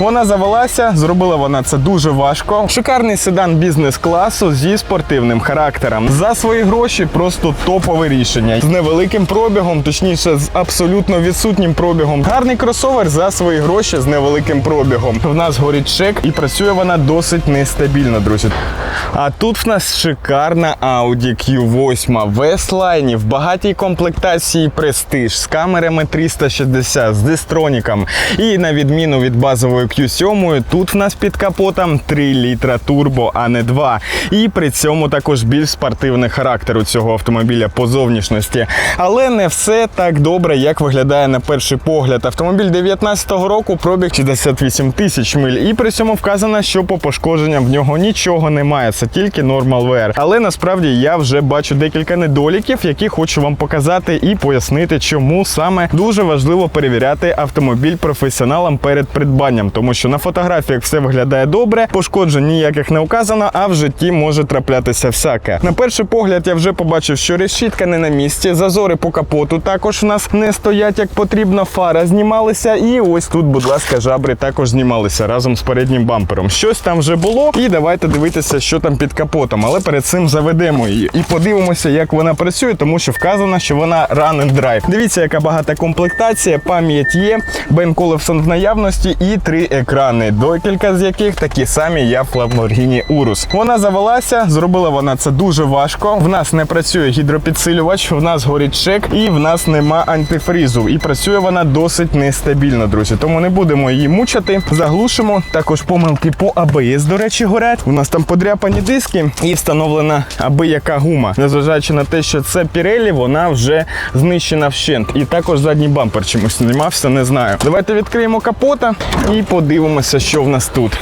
Вона завелася, зробила вона це дуже важко. Шикарний седан бізнес-класу зі спортивним характером. За свої гроші просто топове рішення. З невеликим пробігом, точніше, з абсолютно відсутнім пробігом. Гарний кросовер за свої гроші з невеликим пробігом. В нас горить чек і працює вона досить нестабільно, друзі. А тут в нас шикарна Audi Q8 в в багатій комплектації Prestige з камерами 360, з дистроніком. І на відміну від базової Q7, тут в нас під капотом 3 літра турбо, а не 2. І при цьому також більш спортивний характер у цього автомобіля по зовнішності. Але не все так добре, як виглядає на перший погляд. Автомобіль 19-го року пробіг 68 тисяч миль. І при цьому вказано, що по пошкодженням в нього нічого немає, це тільки Normal Wear. Але насправді я вже бачу декілька недоліків, які хочу вам показати і пояснити, чому саме дуже важливо перевіряти автомобіль професіоналам перед придбанням, тому що на фотографіях все виглядає добре, пошкоджень ніяких не указано, а в житті може траплятися всяке. На перший погляд я вже побачив, що решітка не на місці, зазори по капоту також у нас не стоять як потрібно. Фара знімалися, і ось тут, будь ласка, жабри також знімалися разом з переднім бампером. Щось там вже було, і давайте дивитися, що там під капотом. Але перед цим заведемо її і подивимося, як вона працює, тому що вказано, що вона run and drive. Дивіться, яка багата комплектація, пам'ять є, Бен Колевсон в наявності і три екрани, декілька з яких такі самі як в Lamborghini Urus. Вона завелася, зробила вона це дуже важко. В нас не працює гідропідсилювач, в нас горить чек, і в нас нема антифрізу. І працює вона досить нестабільно, друзі. Тому не будемо її мучити. Заглушимо. Також помилки по АБС, до речі, горять. У нас там подряпані диски і встановлена аби яка гума. Незважаючи на те, що це Pirelli, вона вже знищена вщент. І також задній бампер чомусь знімався, не знаю. Давайте відкриємо капота і подивимося, що в нас тут.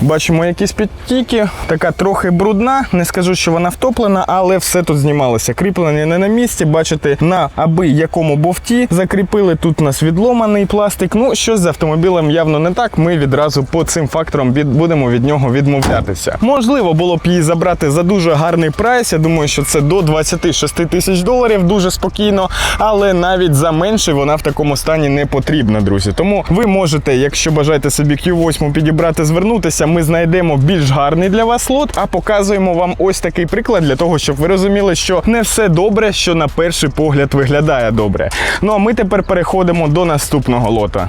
Бачимо якісь підтіки, така трохи брудна. Не скажу, що вона втоплена, але все тут знімалося. Кріплення не на місці. Бачите, на аби якому бовті закріпили. Тут у нас відломаний пластик. Ну, щось з автомобілем явно не так. Ми відразу по цим факторам від, будемо від нього відмовлятися. Можливо, було б її забрати за дуже гарний прайс. Я думаю, що це до 26 тисяч доларів дуже спокійно, але навіть за менше вона в такому стані не потрібна, друзі. Тому ви можете, якщо бажаєте собі Q8 підібрати, звернутися. Ми знайдемо більш гарний для вас лот, а показуємо вам ось такий приклад для того, щоб ви розуміли, що не все добре, що на перший погляд виглядає добре. Ну а ми тепер переходимо до наступного лота.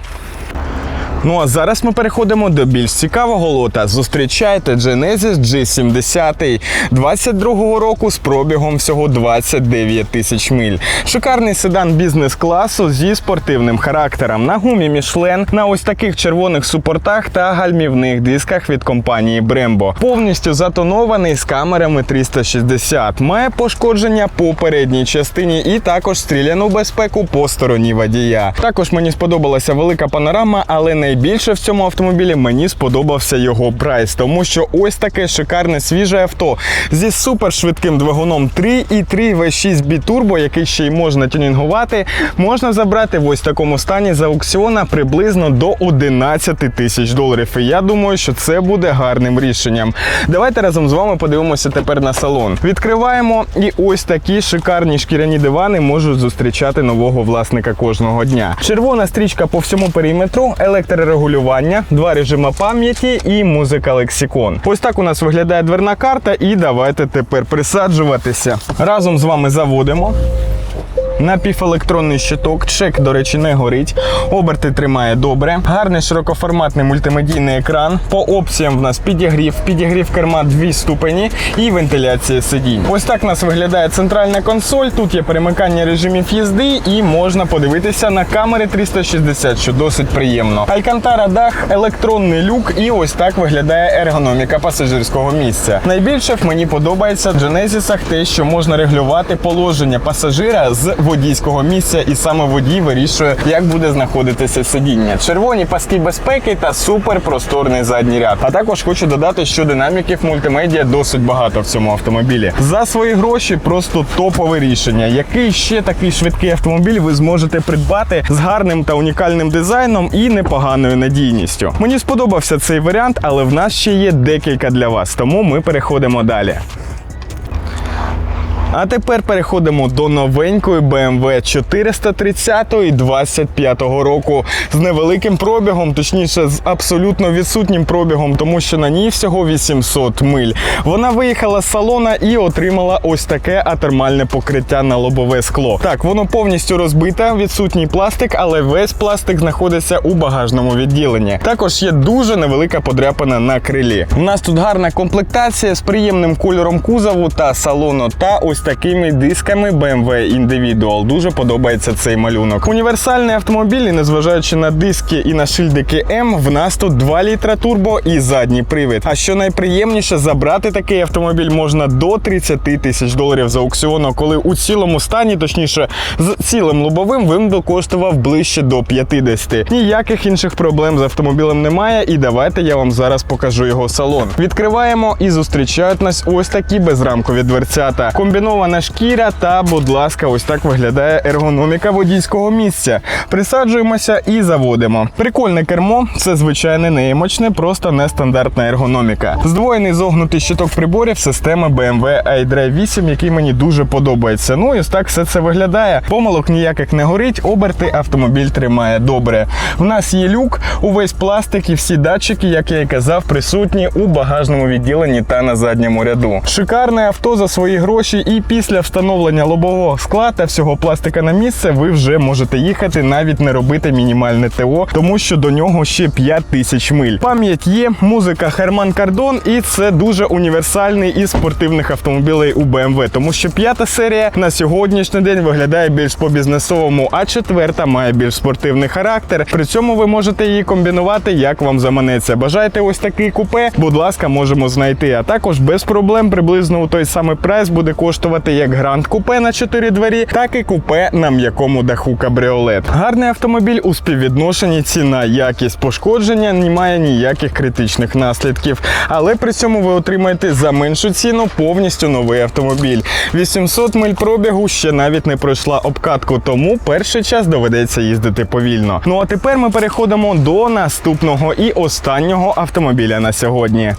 Ну а зараз ми переходимо до більш цікавого лота. Зустрічайте Genesis G70 22-го року з пробігом всього 29 тисяч миль. Шикарний седан бізнес-класу зі спортивним характером. На гумі Michelin, на ось таких червоних супортах та гальмівних дисках від компанії Brembo. Повністю затонований з камерами 360. Має пошкодження по передній частині і також стріляну безпеку по стороні водія. Також мені сподобалася велика панорама, але найбільше в цьому автомобілі мені сподобався його прайс, тому що ось таке шикарне свіже авто зі супершвидким двигуном 3,3 V6 бітурбо, який ще й можна тюнінгувати, можна забрати в ось такому стані з аукціона приблизно до 11 тисяч доларів. І я думаю, що це буде гарним рішенням. Давайте разом з вами подивимося тепер на салон. Відкриваємо, і ось такі шикарні шкіряні дивани можуть зустрічати нового власника кожного дня. Червона стрічка по всьому периметру, електрорегулювання, два режими пам'яті і музика лексикон. Ось так у нас виглядає дверна карта, і давайте тепер присаджуватися. Разом з вами заводимо. Напівелектронний щиток, чек, до речі, не горить. Оберти тримає добре. Гарний широкоформатний мультимедійний екран. По опціям в нас підігрів, підігрів керма 2 ступені і вентиляція сидінь. Ось так у нас виглядає центральна консоль. Тут є перемикання режимів їзди і можна подивитися на камери 360, що досить приємно. Алькантара дах, електронний люк, і ось так виглядає ергономіка пасажирського місця. Найбільше мені подобається в Genesis'ах те, що можна регулювати положення пасажира з водійського місця, і саме водій вирішує, як буде знаходитися сидіння. Червоні паски безпеки та супер просторний задній ряд. А також хочу додати, що динаміків мультимедіа досить багато в цьому автомобілі. За свої гроші просто топове рішення. Який ще такий швидкий автомобіль ви зможете придбати з гарним та унікальним дизайном і непоганою надійністю. Мені сподобався цей варіант, але в нас ще є декілька для вас, тому ми переходимо далі. А тепер переходимо до новенької BMW 430 25 року з невеликим пробігом, точніше з абсолютно відсутнім пробігом, тому що на ній всього 800 миль. Вона виїхала з салона і отримала ось таке атермальне покриття на лобове скло. Так, воно повністю розбите, відсутній пластик, але весь пластик знаходиться у багажному відділенні. Також є дуже невелика подряпина на крилі. У нас тут гарна комплектація з приємним кольором кузову та салону, та ось такими дисками BMW Individual. Дуже подобається цей малюнок. Універсальний автомобіль, і незважаючи на диски і на шильдики М, в нас тут 2 літра турбо і задній привід. А що найприємніше, забрати такий автомобіль можна до 30 тисяч доларів з аукціону, коли у цілому стані, точніше, з цілим лобовим, він би коштував ближче до 50. Ніяких інших проблем з автомобілем немає. І давайте я вам зараз покажу його салон. Відкриваємо і зустрічають нас ось такі безрамкові дверцята. Комбінована шкіря та, будь ласка, ось так виглядає ергономіка водійського місця. Присаджуємося і заводимо. Прикольне кермо, це звичайне неємочне, просто нестандартна ергономіка. Здвоєний зогнутий щиток приборів системи BMW iDrive 8, який мені дуже подобається. Ну і ось так все це виглядає. Помилок ніяких не горить, оберти автомобіль тримає добре. В нас є люк, увесь пластик і всі датчики, як я і казав, присутні у багажному відділенні та на задньому ряду. Шикарне авто за свої гроші, і після встановлення лобового скла та всього пластика на місце ви вже можете їхати, навіть не робити мінімальне ТО, тому що до нього ще 5 тисяч миль. Пам'ять є, музика Herman Kardon, і це дуже універсальний із спортивних автомобілей у BMW, тому що п'ята серія на сьогоднішній день виглядає більш по-бізнесовому, а четверта має більш спортивний характер. При цьому ви можете її комбінувати, як вам заманеться. Бажаєте ось такий купе? Будь ласка, можемо знайти. А також без проблем приблизно у той самий прайс буде коштувати як гранд купе на 4 двері, так і купе на м'якому даху кабріолет. Гарний автомобіль у співвідношенні ціна, якість пошкодження не має ніяких критичних наслідків. Але при цьому ви отримаєте за меншу ціну повністю новий автомобіль. 800 миль пробігу ще навіть не пройшла обкатку, тому перший час доведеться їздити повільно. Ну а тепер ми переходимо до наступного і останнього автомобіля на сьогодні.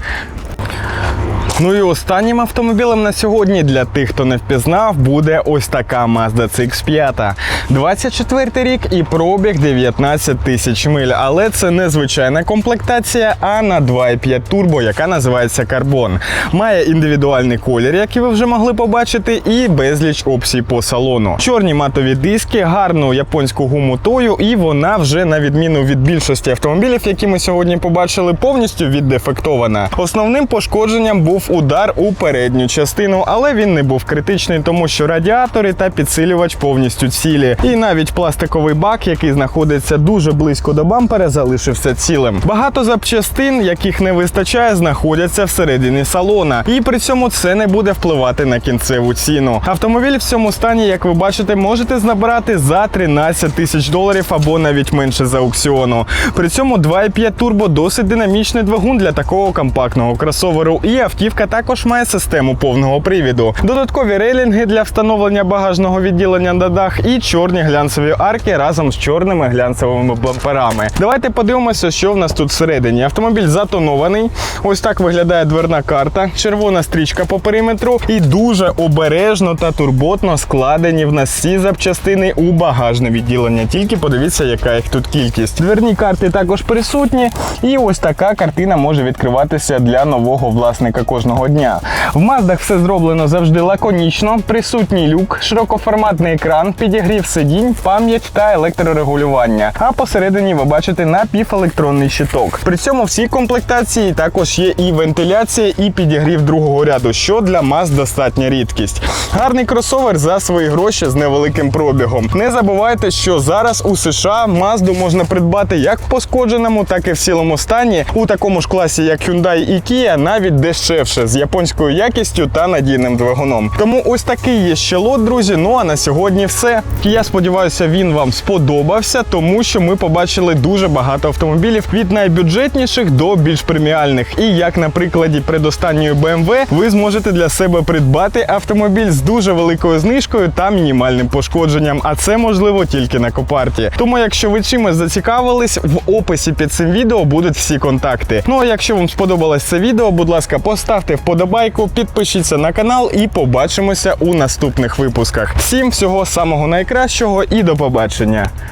Ну і останнім автомобілем на сьогодні для тих, хто не впізнав, буде ось така Mazda CX-5. 24 рік і пробіг 19 тисяч миль. Але це не звичайна комплектація, а на 2,5 турбо, яка називається Carbon. Має індивідуальний колір, який ви вже могли побачити, і безліч опцій по салону. Чорні матові диски, гарну японську гуму тою, і вона вже на відміну від більшості автомобілів, які ми сьогодні побачили, повністю віддефектована. Основним пошкодженням був удар у передню частину, але він не був критичний, тому що радіатори та підсилювач повністю цілі. І навіть пластиковий бак, який знаходиться дуже близько до бампера, залишився цілим. Багато запчастин, яких не вистачає, знаходяться всередині салона, і при цьому це не буде впливати на кінцеву ціну. Автомобіль в цьому стані, як ви бачите, можете знабирати за 13 тисяч доларів або навіть менше за аукціону. При цьому 2,5 турбо досить динамічний двигун для такого компактного кросоверу. І автівка також має систему повного привіду. Додаткові рейлінги для встановлення багажного відділення на дах і чорні глянцеві арки разом з чорними глянцевими бамперами. Давайте подивимося, що в нас тут всередині. Автомобіль затонований. Ось так виглядає дверна карта, червона стрічка по периметру і дуже обережно та турботно складені в нас всі запчастини у багажне відділення. Тільки подивіться, яка їх тут кількість. Дверні карти також присутні, і ось така картина може відкриватися для нового власника кожного дня. В Маздах все зроблено завжди лаконічно, присутній люк, широкоформатний екран, підігрів сидінь, пам'ять та електрорегулювання. А посередині ви бачите напівелектронний щиток. При цьому всій комплектації також є і вентиляція, і підігрів другого ряду, що для Маз достатня рідкість. Гарний кросовер за свої гроші з невеликим пробігом. Не забувайте, що зараз у США Мазду можна придбати як в пошкодженому, так і в цілому стані у такому ж класі, як Hyundai і Kia, навіть дешевше з японською якістю та надійним двигуном. Тому ось такий є ще лот, друзі. Ну а на сьогодні все. Я сподіваюся, він вам сподобався, тому що ми побачили дуже багато автомобілів від найбюджетніших до більш преміальних. І як на прикладі предостанньої BMW, ви зможете для себе придбати автомобіль з дуже великою знижкою та мінімальним пошкодженням. А це можливо тільки на копарті. Тому, якщо ви чимось зацікавились, в описі під цим відео будуть всі контакти. Ну а якщо вам сподобалось це відео, будь ласка, поставте Ставте вподобайку, підпишіться на канал і побачимося у наступних випусках. Всім всього самого найкращого і до побачення.